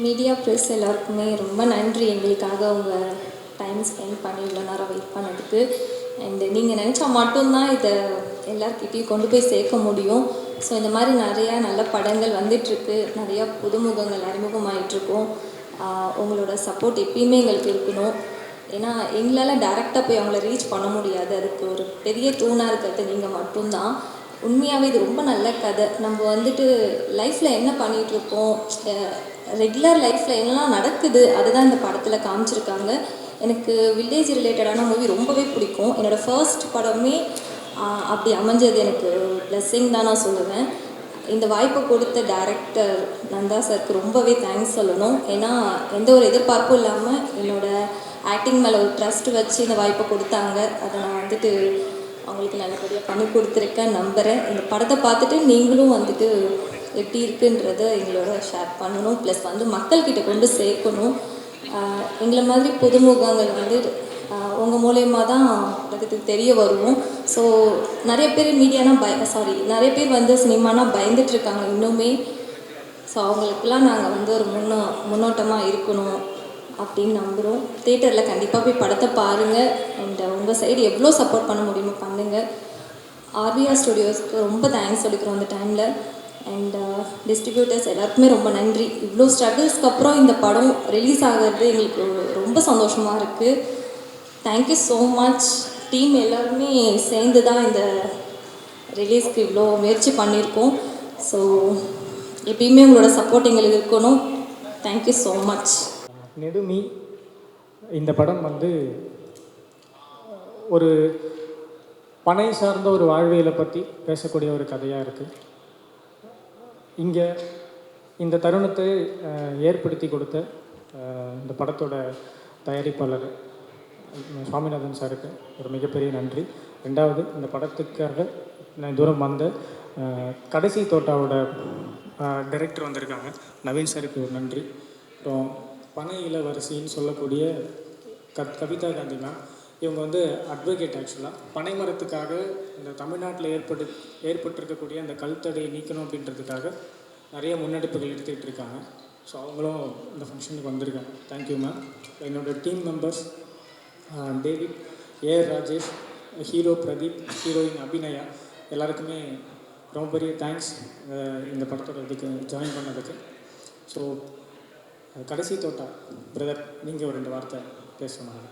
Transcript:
Media press எல்லாருக்குமே ரொம்ப நன்றி. எங்களுக்காக அவங்க டைம் ஸ்பெண்ட் பண்ணி இவ்வளோ நேரம் வெயிட் பண்ணதுக்கு. அண்டு நீங்கள் நினச்சா மட்டும்தான் இதை எல்லாருக்கிட்டையும் கொண்டு போய் சேர்க்க முடியும். ஸோ இந்த மாதிரி நிறையா நல்ல படங்கள் வந்துட்டுருக்கு. நிறையா புதுமுகங்கள் அறிமுகமாயிட்ருக்கோம் உங்களோட சப்போர்ட் எப்பயுமே எங்களுக்கு இருக்கணும். ஏன்னா எங்களால் டேரெக்டாக போய் அவங்கள ரீச் பண்ண முடியாது. அதுக்கு ஒரு பெரிய தூணாக இருக்கிறது நீங்கள் மட்டும்தான். உண்மையாகவே இது ரொம்ப நல்ல கதை. நம்ம வந்துட்டு லைஃப்பில் என்ன பண்ணிகிட்டு இருக்கோம் ரெகுலர் லைஃப்பில் என்னெல்லாம் நடக்குது அதுதான் இந்த படத்தில் காமிச்சிருக்காங்க. எனக்கு வில்லேஜ் ரிலேட்டடான மூவி ரொம்பவே பிடிக்கும். என்னோடய ஃபர்ஸ்ட் படமே அப்படி அமைஞ்சது எனக்கு பிளெஸ்ஸிங் தான் நான் சொல்லுவேன். இந்த வாய்ப்பை கொடுத்த டேரக்டர் நந்தா சாருக்கு ரொம்பவே தேங்க்ஸ் சொல்லணும். ஏன்னா எந்த ஒரு எதிர்பார்ப்பும் இல்லாமல் என்னோடய ஆக்டிங் மேலே ஒரு ட்ரஸ்ட் வச்சு இந்த வாய்ப்பை கொடுத்தாங்க. அதை நான் வந்துட்டு அவங்களுக்கு நல்லபடியாக பண்ணி கொடுத்துருக்கேன் நம்புகிறேன் இந்த படத்தை பார்த்துட்டு நீங்களும் வந்துட்டு எப்படி இருக்குன்றத எங்களோட ஷேர் பண்ணணும். ப்ளஸ் வந்து மக்கள்கிட்ட கொண்டு சேர்க்கணும். எங்களை மாதிரி புதுமுகங்கள் வந்து உங்கள் மூலயமா தான் உலகத்துக்கு தெரிய வருவோம். ஸோ நிறைய பேர் மீடியானா பய சாரி நிறைய பேர் வந்து சினிமானா பயந்துட்டு இருக்காங்க இன்னுமே. ஸோ அவங்களுக்கெல்லாம் நாங்கள் வந்து ஒரு முன்னோ முன்னோட்டமாக இருக்கணும். அப்படின்னு நம்புகிறோம் தேட்டரில் கண்டிப்பாக போய் படத்தை பாருங்கள் அண்ட் உங்கள் சைடு எவ்வளோ சப்போர்ட் பண்ண முடியுமோ பண்ணுங்கள் ஆர்பிஆர் ஸ்டுடியோஸ்க்கு ரொம்ப தேங்க்ஸ் சொல்லிக்கிறோம் அந்த டைமில் அண்ட் டிஸ்ட்ரிபியூட்டர்ஸ் எல்லாருக்குமே ரொம்ப நன்றி. இவ்வளோ ஸ்ட்ரகிள்ஸ்க்கு அப்புறம் இந்த படம் ரிலீஸ் ஆகிறது எங்களுக்கு ரொம்ப சந்தோஷமாக இருக்குது தேங்க்யூ ஸோ மச் டீம் எல்லாருமே சேர்ந்து தான் இந்த ரிலீஸ்க்கு இவ்வளோ முயற்சி பண்ணியிருக்கோம். ஸோ எப்பயுமே உங்களோட சப்போர்ட் எங்களுக்கு இருக்கணும். தேங்க்யூ ஸோ மச் நெடுமி இந்த படம் வந்து ஒரு பனை சார்ந்த ஒரு வாழ்வியலை பற்றி பேசக்கூடிய ஒரு கதையாக இருக்குது இங்கே இந்த தருணத்தை ஏற்படுத்தி கொடுத்த இந்த படத்தோட தயாரிப்பாளர் சுவாமிநாதன் சாருக்கு ஒரு மிகப்பெரிய நன்றி. ரெண்டாவது இந்த படத்துக்காக நான் தூரம் வந்த கடைசி தோட்டாவோட டைரக்டர் வந்திருக்காங்க. நவீன் சாருக்கு ஒரு நன்றி. அப்புறம் பனை இளவரசின்னு சொல்லக்கூடிய கத் கவிதா காந்தி மேம் இவங்க வந்து அட்வொகேட் ஆக்சுவலாக பனைமரத்துக்காக இந்த தமிழ்நாட்டில் ஏற்பட்டு ஏற்பட்டிருக்கக்கூடிய அந்த கல்தடையை நீக்கணும் அப்படின்றதுக்காக நிறைய முன்னெடுப்புகள் எடுத்துக்கிட்டு இருக்காங்க. ஸோ அவங்களும் இந்த ஃபங்க்ஷனுக்கு வந்திருக்காங்க. தேங்க்யூ மேம் என்னோட team members David AR Rajesh hero Pradeep heroine Abhinaya எல்லாருக்குமே ரொம்ப பெரிய தேங்க்ஸ் இந்த படத்தோட இதுக்கு ஜாயின் பண்ணதுக்கு. ஸோ கடைசி தோட்டா பிரதர் நீங்கள் ஒரு ரெண்டு வார்த்தை பேசணும்.